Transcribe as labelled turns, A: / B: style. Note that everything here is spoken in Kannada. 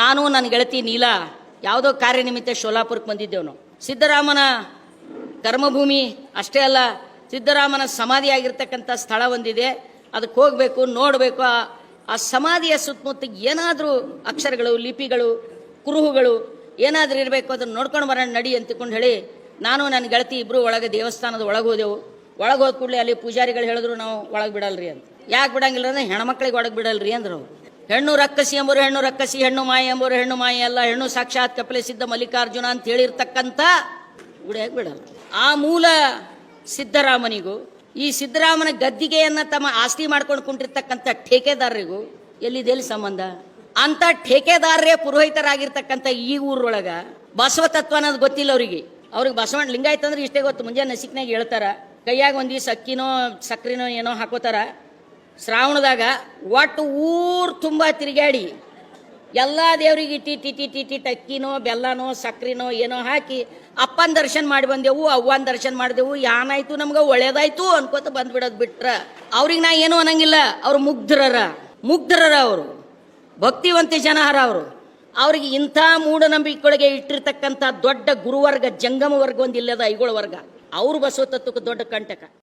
A: ನಾನು ನನ್ನ ಗೆಳತಿ ನೀಲಾ, ಯಾವುದೋ ಕಾರ್ಯನಿಮಿತ್ತ ಶೋಲಾಪುರಕ್ಕೆ ಬಂದಿದ್ದೆವು ನಾವು ಸಿದ್ದರಾಮನ ಕರ್ಮಭೂಮಿ ಅಷ್ಟೇ ಅಲ್ಲ, ಸಿದ್ದರಾಮನ ಸಮಾಧಿ ಆಗಿರ್ತಕ್ಕಂಥ ಸ್ಥಳ ಒಂದಿದೆ. ಅದಕ್ಕೆ ಹೋಗಬೇಕು, ನೋಡಬೇಕು. ಆ ಸಮಾಧಿಯ ಸುತ್ತಮುತ್ತ ಏನಾದರೂ ಅಕ್ಷರಗಳು, ಲಿಪಿಗಳು, ಕುರುಹುಗಳು ಏನಾದರೂ ಇರಬೇಕು, ಅದನ್ನು ನೋಡ್ಕೊಂಡು ಬರೋಣ, ನಡಿ ಅಂತಕೊಂಡು ಹೇಳಿ ನಾನು ನನ್ನ ಗೆಳತಿ ಇಬ್ಬರು ಒಳಗೆ ದೇವಸ್ಥಾನದ ಒಳಗೆ ಹೋದೆವು. ಒಳಗೆ ಹೋದ ಕೂಡಲೇ ಅಲ್ಲಿ ಪೂಜಾರಿಗಳು ಹೇಳಿದ್ರು, ನಾವು ಒಳಗೆ ಬಿಡಲ್ರಿ ಅಂತ. ಯಾಕೆ ಬಿಡಂಗಿಲ್ಲ ಅಂದ್ರೆ ಹೆಣ್ಮಕ್ಳಿಗೆ ಒಳಗೆ ಬಿಡಲ್ರಿ ಅಂದ್ರು. ಹೆಣ್ಣು ರಕ್ಕಸಿ ಎಂಬರು ಹೆಣ್ಣು ರಕ್ಕಸಿ, ಹೆಣ್ಣು ಮಾಯಿ ಎಂಬರು ಹೆಣ್ಣು ಮಾಯಿ ಅಲ್ಲ. ಹೆಣ್ಣು ಸಾಕ್ಷಾತ್ ಕಪಿಲೆ ಸಿದ್ಧ ಮಲ್ಲಿಕಾರ್ಜುನ ಅಂತ ಹೇಳಿರ್ತಕ್ಕಂಥ ಗುಡಿಯಾಗಿ ಬಿಡಲ್ಲ ಆ ಮೂಲ ಸಿದ್ದರಾಮನಿಗೂ, ಈ ಸಿದ್ದರಾಮನ ಗದ್ದಿಗೆಯನ್ನ ತಮ್ಮ ಆಸ್ತಿ ಮಾಡ್ಕೊಂಡು ಕುಂಟಿರ್ತಕ್ಕಂಥ ಠೇಕೆದಾರರಿಗೂ ಎಲ್ಲಿದೆಲ್ಲಿ ಸಂಬಂಧ? ಅಂತ ಠೇಕೆದಾರರೇ ಪುರೋಹಿತರಾಗಿರ್ತಕ್ಕಂಥ ಈ ಊರೊಳಗ ಬಸವ ತತ್ವ ಅನ್ನೋದು ಗೊತ್ತಿಲ್ಲ ಅವರಿಗೆ. ಅವ್ರಿಗೆ ಬಸವಣ್ಣ ಲಿಂಗಾಯ್ತಂದ್ರೆ ಇಷ್ಟೇ ಗೊತ್ತು. ಮುಂಜಾನೆ ನಸಿಕ್ನಾಗ ಹೇಳ್ತಾರ, ಕೈಯಾಗ ಒಂದ್ ಅಕ್ಕಿನೋ ಸಕ್ಕರೆನೋ ಏನೋ ಹಾಕೋತಾರ. ಶ್ರಾವಣದಾಗ ಒಟ್ಟು ಊರು ತುಂಬ ತಿರುಗಾಡಿ ಎಲ್ಲ ದೇವ್ರಿಗೆ ಇಟ್ಟಿ ಟಿಟಿ ಟಿಟಿ ಟಕ್ಕಿನೋ ಬೆಲ್ಲನೋ, ಸಕ್ರಿನೋ ಏನೋ ಹಾಕಿ ಅಪ್ಪನ ದರ್ಶನ ಮಾಡಿ ಬಂದೆವು, ಅವ್ವನ ದರ್ಶನ ಮಾಡಿದೆವು ಯಾನಾಯ್ತು ನಮ್ಗೆ ಒಳ್ಳೇದಾಯ್ತು ಅನ್ಕೋತ ಬಂದ್ಬಿಡೋದು ಬಿಟ್ರ. ಅವ್ರಿಗೆ ನಾ ಏನೂ ಅನ್ನಂಗಿಲ್ಲ, ಅವ್ರು ಮುಗ್ಧರರ ಮುಗ್ಧರರ ಅವರು, ಭಕ್ತಿವಂತ ಜನ ಹರ ಅವರು. ಅವ್ರಿಗೆ ಇಂಥ ಮೂಢನಂಬಿಕೆಗಳಿಗೆ ಇಟ್ಟಿರ್ತಕ್ಕಂಥ ದೊಡ್ಡ ಗುರುವರ್ಗ, ಜಂಗಮ ವರ್ಗ ಒಂದು ಇಲ್ಲದ ಐಗೋಳ ವರ್ಗ. ಅವ್ರು ಬಸವ ತತ್ವಕ್ಕೆ ದೊಡ್ಡ ಕಂಟಕ.